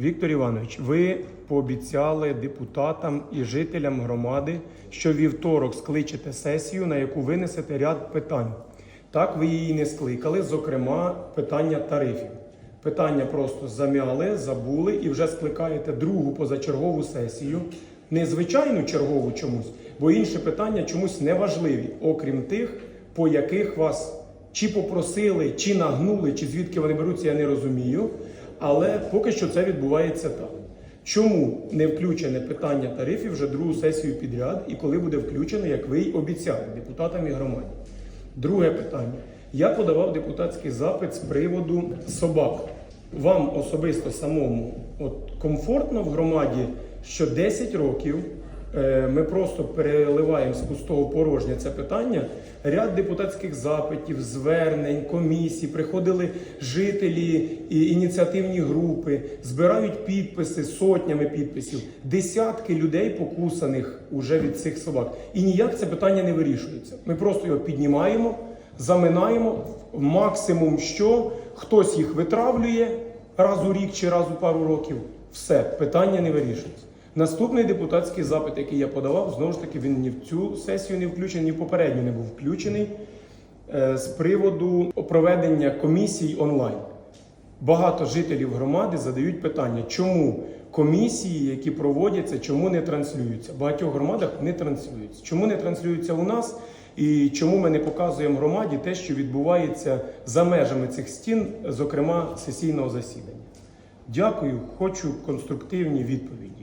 Віктор Іванович, ви пообіцяли депутатам і жителям громади, що вівторок скличете сесію, на яку винесете ряд питань. Так, ви її не скликали, зокрема, питання тарифів. Питання просто зам'яли, забули і вже скликаєте другу позачергову сесію, не звичайну чергову чомусь, бо інші питання чомусь неважливі, окрім тих, по яких вас чи попросили, чи нагнули, чи звідки вони беруться, я не розумію. Але поки що це відбувається так. Чому не включене питання тарифів вже другу сесію підряд, і коли буде включено, як ви й обіцяли депутатам і громаді? Друге питання. Я подавав депутатський запит з приводу собак. Вам особисто самому от комфортно в громаді, що 10 років ми просто переливаємо з пустого в порожнє це питання. Ряд депутатських запитів, звернень, комісій, приходили жителі і ініціативні групи, збирають підписи сотнями підписів, десятки людей покусаних уже від цих собак. І ніяк це питання не вирішується. Ми просто його піднімаємо, заминаємо. Максимум, що хтось їх витравлює раз у рік чи раз у пару років. Все, питання не вирішується. Наступний депутатський запит, який я подавав, знову ж таки, він ні в цю сесію не включений, ні в попередню не був включений е, з приводу проведення комісій онлайн. Багато жителів громади задають питання, чому комісії, які проводяться, чому не транслюються. В багатьох громадах не транслюються. Чому не транслюються у нас? І чому ми не показуємо громаді те, що відбувається за межами цих стін, зокрема сесійного засідання? Дякую, хочу конструктивні відповіді.